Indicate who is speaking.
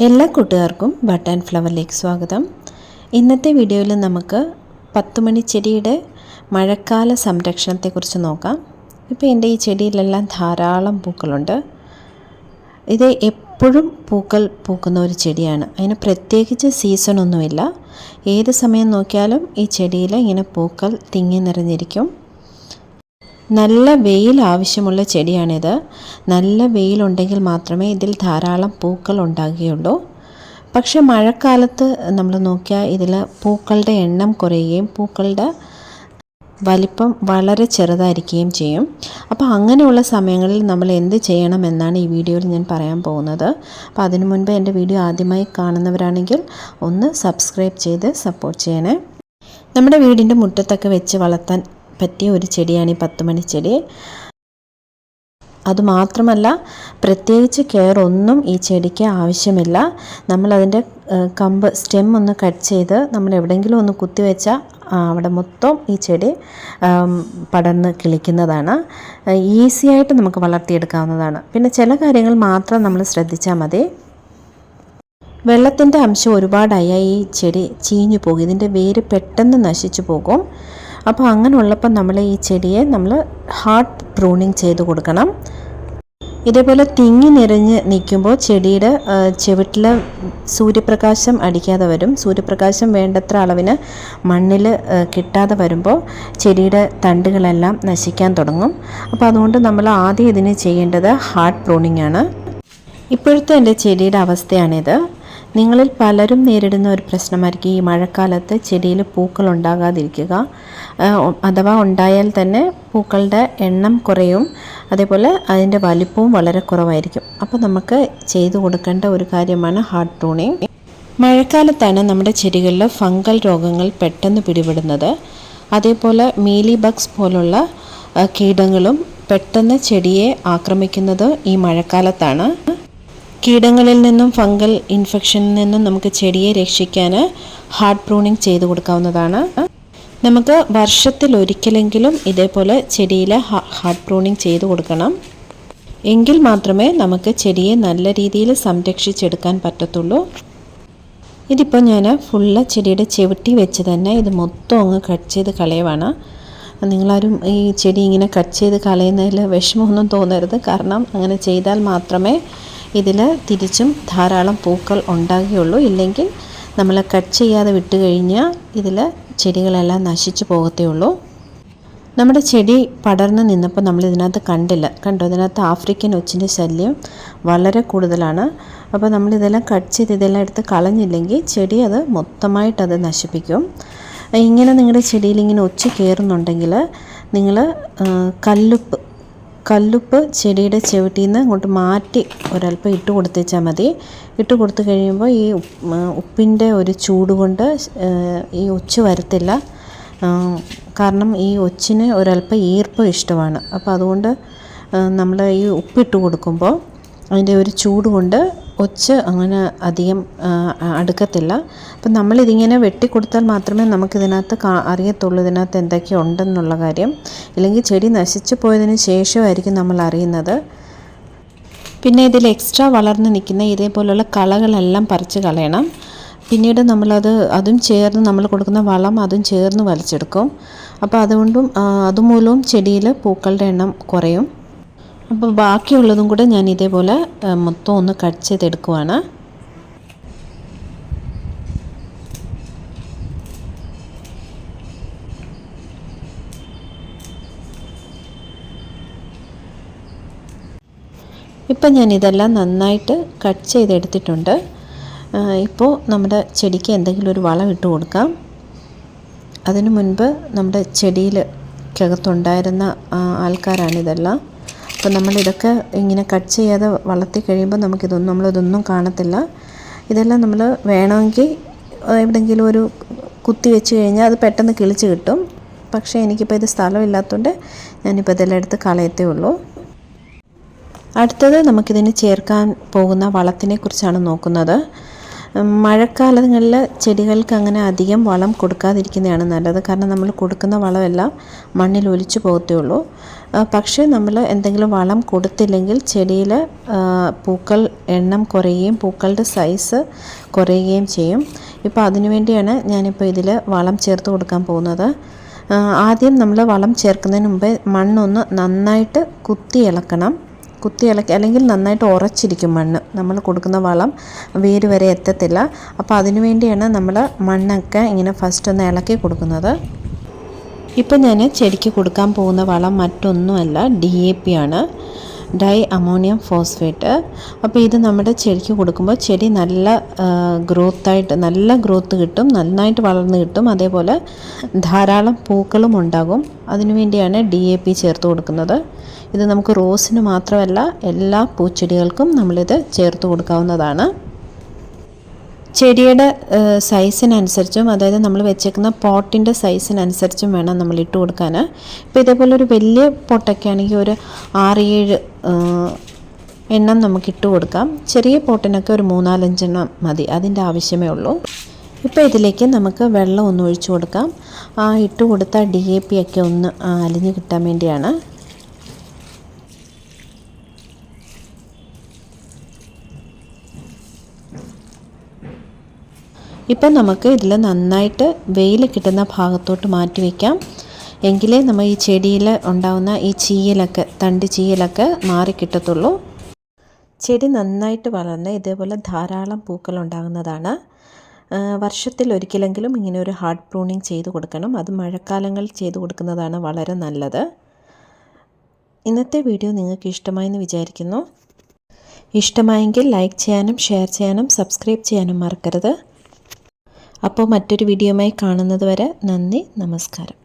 Speaker 1: എല്ലാ കൂട്ടുകാർക്കും but and ഫ്ലവറിലേക്ക് സ്വാഗതം. ഇന്നത്തെ വീഡിയോയിൽ നമുക്ക് പത്തുമണി ചെടിയുടെ മഴക്കാല സംരക്ഷണത്തെക്കുറിച്ച് നോക്കാം. ഇപ്പോൾ എന്റെ ഈ ചെടിയിലെല്ലാം ധാരാളം പൂക്കളുണ്ട്. ഇത് എപ്പോഴും പൂക്കൾ പൂക്കുന്ന ഒരു ചെടിയാണ്. അതിന് പ്രത്യേകിച്ച് സീസണൊന്നുമില്ല. ഏത് സമയം നോക്കിയാലും ഈ ചെടിയിൽ ഇങ്ങനെ പൂക്കൾ തിങ്ങി നിറഞ്ഞിരിക്കും. നല്ല വെയിൽ ആവശ്യമുള്ള ചെടിയാണിത്. നല്ല വെയിലുണ്ടെങ്കിൽ മാത്രമേ ഇതിൽ ധാരാളം പൂക്കൾ ഉണ്ടാകുകയുള്ളൂ. പക്ഷെ മഴക്കാലത്ത് നമ്മൾ നോക്കിയാൽ ഇതിൽ പൂക്കളുടെ എണ്ണം കുറയുകയും പൂക്കളുടെ വലിപ്പം വളരെ ചെറുതായിരിക്കുകയും ചെയ്യും. അപ്പോൾ അങ്ങനെയുള്ള സമയങ്ങളിൽ നമ്മൾ എന്ത് ചെയ്യണമെന്നാണ് ഈ വീഡിയോയിൽ ഞാൻ പറയാൻ പോകുന്നത്. അപ്പോൾ അതിനു മുൻപ് എന്റെ വീഡിയോ ആദ്യമായി കാണുന്നവരാണെങ്കിൽ ഒന്ന് സബ്സ്ക്രൈബ് ചെയ്ത് സപ്പോർട്ട് ചെയ്യണേ. നമ്മുടെ വീടിന്റെ മുറ്റത്തൊക്കെ വെച്ച് വളർത്താൻ പറ്റിയ ഒരു ചെടിയാണ് ഈ പത്തുമണി ചെടി. അതുമാത്രമല്ല പ്രത്യേകിച്ച് കെയർ ഒന്നും ഈ ചെടിക്ക് ആവശ്യമില്ല. നമ്മളതിന്റെ കമ്പ് സ്റ്റെം ഒന്ന് കട്ട് ചെയ്ത് നമ്മൾ എവിടെയെങ്കിലും ഒന്ന് കുത്തിവെച്ചാൽ അവിടെ മൊത്തം ഈ ചെടി പടർന്ന് കിളിക്കുന്നതാണ്. ഈസി ആയിട്ട് നമുക്ക് വളർത്തിയെടുക്കാവുന്നതാണ്. പിന്നെ ചില കാര്യങ്ങൾ മാത്രം നമ്മൾ ശ്രദ്ധിച്ചാൽ മതി. വെള്ളത്തിന്റെ അംശം ഒരുപാടായാൽ ഈ ചെടി ചീഞ്ഞു പോകും. ഇതിന്റെ വേര് പെട്ടെന്ന് നശിച്ചു പോകും. അപ്പോൾ അങ്ങനെ ഉള്ളപ്പോൾ നമ്മൾ ഈ ചെടിയെ നമ്മൾ ഹാർഡ് പ്രൂണിങ് ചെയ്ത് കൊടുക്കണം. ഇതേപോലെ തിങ്ങി നിറഞ്ഞ് നിൽക്കുമ്പോൾ ചെടിയുടെ ചെവിട്ടിൽ സൂര്യപ്രകാശം അടിക്കാതെ വരും. സൂര്യപ്രകാശം വേണ്ടത്ര അളവിന് മണ്ണിൽ കിട്ടാതെ വരുമ്പോൾ ചെടിയുടെ തണ്ടുകളെല്ലാം നശിക്കാൻ തുടങ്ങും. അപ്പോൾ അതുകൊണ്ട് നമ്മൾ ആദ്യം ഇതിന് ചെയ്യേണ്ടത് ഹാർഡ് പ്രൂണിംഗ് ആണ്. ഇപ്പോഴത്തെ എന്റെ ചെടിയുടെ അവസ്ഥയാണിത്. നിങ്ങളിൽ പലരും നേരിടുന്ന ഒരു പ്രശ്നമായിരിക്കും ഈ മഴക്കാലത്ത് ചെടിയിൽ പൂക്കൾ ഉണ്ടാകാതിരിക്കുക. അഥവാ ഉണ്ടായാൽ തന്നെ പൂക്കളുടെ എണ്ണം കുറയും. അതേപോലെ അതിന്റെ വലിപ്പവും വളരെ കുറവായിരിക്കും. അപ്പോൾ നമുക്ക് ചെയ്തു കൊടുക്കേണ്ട ഒരു കാര്യമാണ് ഹാർട്ട് ടൂണിങ് മഴക്കാലത്താണ് നമ്മുടെ ചെടികളിൽ ഫംഗൽ രോഗങ്ങൾ പെട്ടെന്ന് പിടിപെടുന്നത്. അതേപോലെ മീലി ബഗ്സ് പോലുള്ള കീടങ്ങളും പെട്ടെന്ന് ചെടിയെ ആക്രമിക്കുന്നത് ഈ മഴക്കാലത്താണ്. കീടങ്ങളിൽ നിന്നും ഫംഗൽ ഇൻഫെക്ഷനിൽ നിന്നും നമുക്ക് ചെടിയെ രക്ഷിക്കാൻ ഹാർഡ് പ്രൂണിങ് ചെയ്ത് കൊടുക്കാവുന്നതാണ്. നമുക്ക് വർഷത്തിൽ ഒരിക്കലെങ്കിലും ഇതേപോലെ ചെടിയിൽ ഹാർഡ് പ്രൂണിങ് ചെയ്ത് കൊടുക്കണം. എങ്കിൽ മാത്രമേ നമുക്ക് ചെടിയെ നല്ല രീതിയിൽ സംരക്ഷിച്ചെടുക്കാൻ പറ്റത്തുള്ളൂ. ഇതിപ്പോൾ ഞാൻ ഫുള്ള് ചെടിയുടെ ചെവിട്ടി വെച്ച് തന്നെ ഇത് മൊത്തം അങ്ങ് കട്ട് ചെയ്ത് കളയുവാണ്. നിങ്ങളാരും ഈ ചെടി ഇങ്ങനെ കട്ട് ചെയ്ത് കളയുന്നതിൽ വിഷമമൊന്നും തോന്നരുത്. കാരണം അങ്ങനെ ചെയ്താൽ മാത്രമേ ഇതിൽ തിരിച്ചും ധാരാളം പൂക്കൾ ഉണ്ടാകുകയുള്ളൂ. ഇല്ലെങ്കിൽ നമ്മൾ കട്ട് ചെയ്യാതെ വിട്ട് കഴിഞ്ഞാൽ ഇതിൽ ചെടികളെല്ലാം നശിച്ചു പോകത്തേ ഉള്ളൂ. നമ്മുടെ ചെടി പടർന്ന് നിന്നപ്പോൾ നമ്മൾ ഇതിനകത്ത് കണ്ടില്ല. കണ്ടോ? ഇതിനകത്ത് ആഫ്രിക്കൻ ഒച്ചിന്റെ ശല്യം വളരെ കൂടുതലാണ്. അപ്പോൾ നമ്മളിതെല്ലാം കട്ട് ചെയ്ത് ഇതെല്ലാം എടുത്ത് കളഞ്ഞില്ലെങ്കിൽ ചെടി അത് മൊത്തമായിട്ട് അത് നശിപ്പിക്കും. ഇങ്ങനെ നിങ്ങളുടെ ചെടിയിൽ ഇങ്ങനെ ഒച്ച കയറുന്നുണ്ടെങ്കിൽ നിങ്ങൾ കല്ലുപ്പ് കല്ലുപ്പ് ചെടിയുടെ ചുവട്ടിൽ നിന്ന് ഇങ്ങോട്ട് മാറ്റി ഒരല്പം ഇട്ട് കൊടുത്തേച്ചാൽ മതി. ഇട്ട് കൊടുത്തു കഴിയുമ്പോൾ ഈ ഉപ്പിന്റെ ഒരു ചൂട് കൊണ്ട് ഈ ഒച്ച് വരത്തില്ല. കാരണം ഈ ഒച്ചിന് ഒരല്പം ഈർപ്പം ഇഷ്ടമാണ്. അപ്പോൾ അതുകൊണ്ട് നമ്മൾ ഈ ഉപ്പിട്ട് കൊടുക്കുമ്പോൾ അതിന്റെ ഒരു ചൂട് കൊണ്ട് ഒച്ച് അങ്ങനെ അധികം അടുക്കത്തില്ല. അപ്പം നമ്മളിതിങ്ങനെ വെട്ടിക്കൊടുത്താൽ മാത്രമേ നമുക്കിതിനകത്ത് കാ അറിയത്തുള്ളൂ ഇതിനകത്ത് എന്തൊക്കെ ഉണ്ടെന്നുള്ള കാര്യം. ഇല്ലെങ്കിൽ ചെടി നശിച്ചു പോയതിന് ശേഷമായിരിക്കും നമ്മൾ അറിയുന്നത്. പിന്നെ ഇതിൽ എക്സ്ട്രാ വളർന്ന് നിൽക്കുന്ന ഇതേപോലുള്ള കളകളെല്ലാം പറിച്ച് കളയണം. പിന്നീട് നമ്മളത് അതും ചേർന്ന് നമ്മൾ കൊടുക്കുന്ന വളം അതും ചേർന്ന് വലിച്ചെടുക്കും. അപ്പോൾ അതുകൊണ്ടും അതുമൂലവും ചെടിയിൽ പൂക്കളുടെ എണ്ണം കുറയും. അപ്പോൾ ബാക്കിയുള്ളതും കൂടെ ഞാൻ ഇതേപോലെ മൊത്തം ഒന്ന് കട്ട് ചെയ്തെടുക്കുവാണ്. ഇപ്പം ഞാൻ ഇതെല്ലാം നന്നായിട്ട് കട്ട് ചെയ്തെടുത്തിട്ടുണ്ട്. ഇപ്പോൾ നമ്മുടെ ചെടിക്ക് എന്തെങ്കിലും ഒരു വളം ഇട്ട് കൊടുക്കാം. അതിനു മുൻപ് നമ്മുടെ ചെടിയിലകത്തുണ്ടായിരുന്ന ആൾക്കാരാണിതെല്ലാം. അപ്പോൾ നമ്മളിതൊക്കെ ഇങ്ങനെ കട്ട് ചെയ്യാതെ വളർത്തി കഴിയുമ്പോൾ നമുക്കിതൊന്നും നമ്മളിതൊന്നും കാണത്തില്ല. ഇതെല്ലാം നമ്മൾ വേണമെങ്കിൽ എവിടെയെങ്കിലും ഒരു കുത്തി വെച്ച് കഴിഞ്ഞാൽ അത് പെട്ടെന്ന് കിളിച്ച് കിട്ടും. പക്ഷേ എനിക്കിപ്പോൾ ഇത് സ്ഥലമില്ലാത്തതുകൊണ്ട് ഞാനിപ്പോൾ ഇതെല്ലാം എടുത്ത് കളയത്തേ ഉള്ളൂ. അടുത്തത് നമുക്കിതിന് ചേർക്കാൻ പോകുന്ന വളത്തിനെ കുറിച്ചാണ് നോക്കുന്നത്. മഴക്കാലങ്ങളിൽ ചെടികൾക്ക് അങ്ങനെ അധികം വളം കൊടുക്കാതിരിക്കുന്നതാണ് നല്ലത്. കാരണം നമ്മൾ കൊടുക്കുന്ന വളമെല്ലാം മണ്ണിൽ ഒലിച്ചു പോകത്തേ ഉള്ളൂ. പക്ഷേ നമ്മൾ എന്തെങ്കിലും വളം കൊടുത്തില്ലെങ്കിൽ ചെടിയിൽ പൂക്കൾ എണ്ണം കുറയുകയും പൂക്കളുടെ സൈസ് കുറയുകയും ചെയ്യും. ഇപ്പോൾ അതിനുവേണ്ടിയാണ് ഞാനിപ്പോൾ ഇതിൽ വളം ചേർത്ത് കൊടുക്കാൻ പോകുന്നത്. ആദ്യം നമ്മൾ വളം ചേർക്കുന്നതിന് മുമ്പേ മണ്ണൊന്ന് നന്നായിട്ട് കുത്തി ഇളക്കണം കുത്തി ഇളക്കി അല്ലെങ്കിൽ നന്നായിട്ട് ഉറച്ചിരിക്കും മണ്ണ്. നമ്മൾ കൊടുക്കുന്ന വളം വേര് വരെ എത്തത്തില്ല. അപ്പോൾ അതിനു വേണ്ടിയാണ് നമ്മൾ മണ്ണൊക്കെ ഇങ്ങനെ ഫസ്റ്റ് ഒന്ന് ഇളക്കി കൊടുക്കുന്നത്. ഇപ്പം ഞാൻ ചെടിക്ക് കൊടുക്കാൻ പോകുന്ന വളം മറ്റൊന്നുമല്ല. ഡി എ പി ആണ്. Di ammonium phosphate. അപ്പോൾ ഇത് നമ്മുടെ ചെടിക്ക് കൊടുക്കുമ്പോൾ ചെടി നല്ല ഗ്രോത്തായിട്ട് നല്ല ഗ്രോത്ത് കിട്ടും നന്നായിട്ട് വളർന്ന് കിട്ടും. അതേപോലെ ധാരാളം പൂക്കളും ഉണ്ടാകും. അതിനുവേണ്ടിയാണ് ഡി എ പി ചേർത്ത് കൊടുക്കുന്നത്. ഇത് നമുക്ക് റോസിന് മാത്രമല്ല എല്ലാ പൂച്ചെടികൾക്കും നമ്മളിത് ചേർത്ത് കൊടുക്കാവുന്നതാണ്. ചെടിയുടെ സൈസിനനുസരിച്ചും അതായത് നമ്മൾ വെച്ചേക്കുന്ന പോട്ടിന്റെ സൈസിനനുസരിച്ചും വേണം നമ്മൾ ഇട്ട് കൊടുക്കാൻ. ഇപ്പോൾ ഇതേപോലെ ഒരു വലിയ പോട്ടൊക്കെ ആണെങ്കിൽ ഒരു ആറ് ഏഴ് എണ്ണം നമുക്ക് ഇട്ട് കൊടുക്കാം. ചെറിയ പോട്ടിനൊക്കെ ഒരു മൂന്നാലഞ്ചെണ്ണം മതി അതിന്റെ ആവശ്യമേ ഉള്ളൂ. ഇപ്പോൾ ഇതിലേക്ക് നമുക്ക് വെള്ളം ഒന്ന് ഒഴിച്ചു കൊടുക്കാം. ആ ഇട്ട് കൊടുത്ത ഡി എ പി ഒക്കെ ഒന്ന് അലിഞ്ഞ് കിട്ടാൻ വേണ്ടിയാണ്. ഇപ്പം നമുക്ക് ഇതിൽ നന്നായിട്ട് വെയിൽ കിട്ടുന്ന ഭാഗത്തോട്ട് മാറ്റി വയ്ക്കാം എങ്കിലേ നമ്മൾ ഈ ചെടിയിൽ ഉണ്ടാകുന്ന ഈ ചീയലൊക്കെ തണ്ട് ചീയലൊക്കെ മാറി കിട്ടത്തുള്ളൂ. ചെടി നന്നായിട്ട് വളർന്ന് ഇതേപോലെ ധാരാളം പൂക്കൾ ഉണ്ടാകുന്നതാണ്. വർഷത്തിൽ ഒരിക്കലെങ്കിലും ഇങ്ങനെ ഒരു ഹാർഡ് പ്രൂണിങ് ചെയ്ത് കൊടുക്കണം. അത് മഴക്കാലങ്ങളിൽ ചെയ്ത് കൊടുക്കുന്നതാണ് വളരെ നല്ലത്. ഇന്നത്തെ വീഡിയോ നിങ്ങൾക്ക് ഇഷ്ടമായെന്ന് വിചാരിക്കുന്നു. ഇഷ്ടമായെങ്കിൽ ലൈക്ക് ചെയ്യാനും ഷെയർ ചെയ്യാനും സബ്സ്ക്രൈബ് ചെയ്യാനും മറക്കരുത്. അപ്പോൾ മറ്റൊരു വീഡിയോയുമായി കാണുന്നത് വരെ നന്ദി നമസ്കാരം.